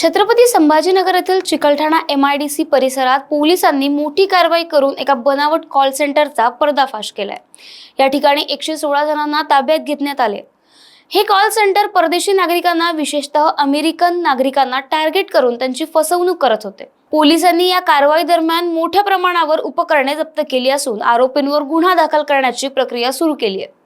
छत्रपती संभाजीनगर येथील Chikalthana M I D C परिसरात पोलिसांनी मोठी कारवाई करून एका बनावट कॉल सेंटरचा पर्दाफाश केलाय. या ठिकाणी एकशे सोळा जणांना ताब्यात घेण्यात आले. हे कॉल सेंटर परदेशी नागरिकांना विशेषतः अमेरिकन नागरिकांना टार्गेट करून त्यांची फसवणूक करत होते. पोलिसांनी या कारवाई दरम्यान मोठ्या प्रमाणावर उपकरणे जप्त केली असून आरोपींवर गुन्हा दाखल करण्याची प्रक्रिया सुरू केली आहे.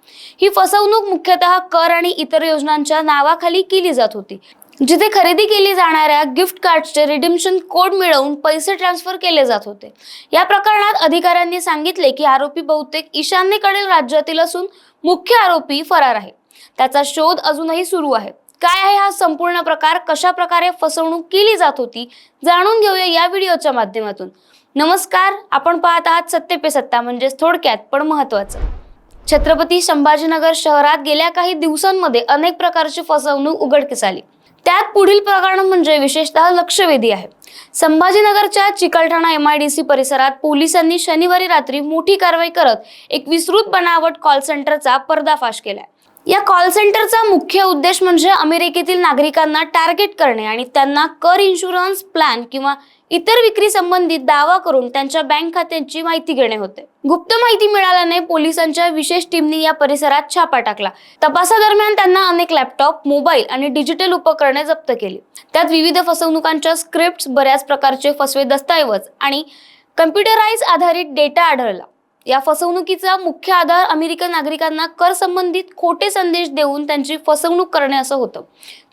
ही फसवणूक मुख्यतः कर आणि इतर योजनांच्या नावाखाली केली जात होती. जिथे खरेदी केली जाणाऱ्या गिफ्ट कार्डचे रिडिम्शन कोड मिळवून पैसे ट्रान्सफर केले जात होते. या प्रकरणात अधिकाऱ्यांनी सांगितले की आरोपी बहुतेक ईशान्येकडील राज्यातील असून मुख्य आरोपी फरार आहे. त्याचा शोध अजूनही सुरू आहे. काय आहे हा संपूर्ण प्रकार? कशा प्रकारे फसवणूक केली जात होती? जाणून घेऊया या व्हिडिओच्या माध्यमातून. नमस्कार आपण पाहत आहात सत्य पे सत्ता म्हणजेच थोडक्यात पण महत्वाचं छत्रपती संभाजीनगर शहरात गेल्या काही दिवसांमध्ये अनेक प्रकारची फसवणूक उघडकीस आली. त्यात पुढील प्रकरण म्हणजे विशेषतः लक्षवेधी आहे. संभाजीनगरच्या Chikalthana M I D C परिसरात पोलिसांनी शनिवारी रात्री मोठी कारवाई करत एक विस्तृत बनावट कॉल सेंटरचा पर्दाफाश केलाय. या कॉल सेंटरचा मुख्य उद्देश म्हणजे अमेरिकेतील नागरिकांना टार्गेट करणे आणि त्यांना कर इन्शुरन्स प्लॅन किंवा इतर विक्री संबंधित दावा करून त्यांच्या बँक खात्यांची माहिती घेणे होते. गुप्त माहिती मिळाल्याने पोलिसांच्या विशेष टीमने या परिसरात छापा टाकला. तपासादरम्यान त्यांना अनेक लॅपटॉप मोबाईल आणि डिजिटल उपकरणे जप्त केली. त्यात विविध फसवणुकांच्या स्क्रिप्ट बऱ्याच प्रकारचे फसवे दस्तऐवज आणि कम्प्युटराइज आधारित डेटा आढळला. या फसवणुकीचा मुख्य आधार अमेरिकन नागरिकांना कर संबंधित खोटे संदेश देऊन त्यांची फसवणूक करणे असं होतं.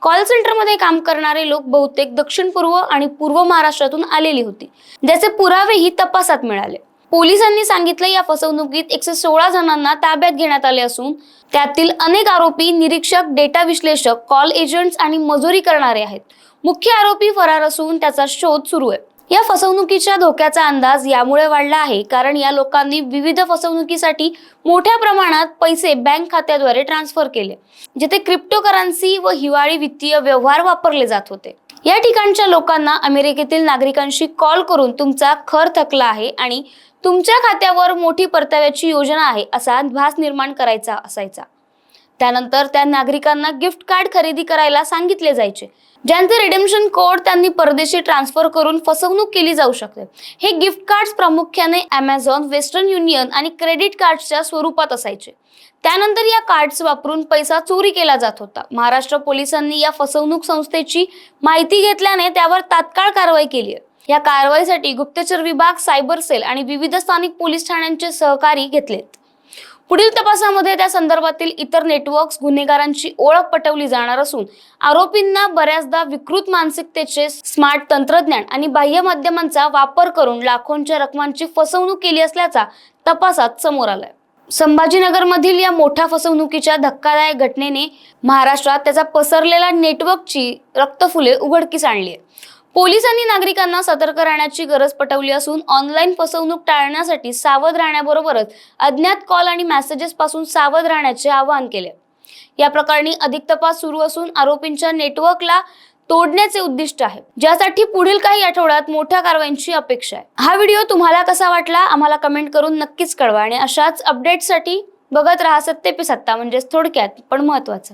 कॉल सेंटरमध्ये काम करणारे लोक बहुतेक दक्षिण पूर्व आणि पूर्व महाराष्ट्रातून आलेली होती. ज्याचे पुरावेही तपासात मिळाले. पोलिसांनी सांगितलं या फसवणुकीत एकशे सोळा जणांना ताब्यात घेण्यात आले असून त्यातील अनेक आरोपी निरीक्षक डेटा विश्लेषक कॉल एजंट्स आणि मजुरी करणारे आहेत. मुख्य आरोपी फरार असून त्याचा शोध सुरू आहे. या फसवणुकीच्या धोक्याचा अंदाज यामुळे वाढला आहे. कारण या लोकांनी विविध फसवणुकीसाठी मोठ्या प्रमाणात पैसे बँक खात्याद्वारे ट्रान्सफर केले जिथे क्रिप्टोकरन्सी व हिवाळी वित्तीय व्यवहार वापरले जात होते. या ठिकाणच्या लोकांना अमेरिकेतील नागरिकांशी कॉल करून तुमचा खर थकला आहे आणि तुमच्या खात्यावर मोठी परताव्याची योजना आहे असा भास निर्माण करायचा असायचा. त्यानंतर त्या नागरिकांना गिफ्ट कार्ड खरेदी करायला सांगितले जायचे ज्यांचे रिडेम्शन कोड त्यांनी परदेशी ट्रान्सफर करून फसवणूक केली जाऊ शकते. हे गिफ्ट कार्ड्स प्रामुख्याने अमेझॉन वेस्टर्न युनियन आणि क्रेडिट कार्ड्सच्या स्वरूपात असायचे. त्यानंतर या कार्ड्स वापरून पैसा चोरी केला जात होता. महाराष्ट्र पोलिसांनी या फसवणूक संस्थेची माहिती घेतल्याने त्यावर तात्काळ कारवाई केली आहे. या कारवाईसाठी गुप्तचर विभाग सायबर सेल आणि विविध स्थानिक पोलीस ठाण्यांचे सहकारी घेतलेत. पुढील तपासामध्ये त्या संदर्भातील इतर नेटवर्क्स गुन्हेगारांची ओळख पटवली जाणार असून आरोपींना बऱ्याचदा विकृत मानसिकतेचे स्मार्ट तंत्रज्ञान आणि बाह्य माध्यमांचा वापर करून लाखोंच्या रकमांची फसवणूक केली असल्याचा तपासात समोर आलाय. संभाजीनगरमधील या मोठ्या फसवणुकीच्या धक्कादायक घटनेने महाराष्ट्रात त्याचा पसरलेला नेटवर्कची रक्तफुले उघडकीस आणली आहे. पोलिसांनी नागरिकांना सतर्क राहण्याची गरज पटवली असून ऑनलाईन फसवणूक टाळण्यासाठी सावध राहण्याबरोबरच अज्ञात कॉल आणि मेसेजेस पासून सावध राहण्याचे आवाहन केले. या प्रकरणी अधिक तपास सुरू असून आरोपींच्या नेटवर्कला तोडण्याचे उद्दिष्ट आहे. ज्यासाठी पुढील काही आठवड्यात मोठ्या कारवाईंची अपेक्षा आहे. हा व्हिडिओ तुम्हाला कसा वाटला? आम्हाला कमेंट करून नक्कीच कळवा आणि अशाच अपडेटसाठी बघत राहा सत्य पे सत्ता म्हणजेच थोडक्यात पण महत्वाचं.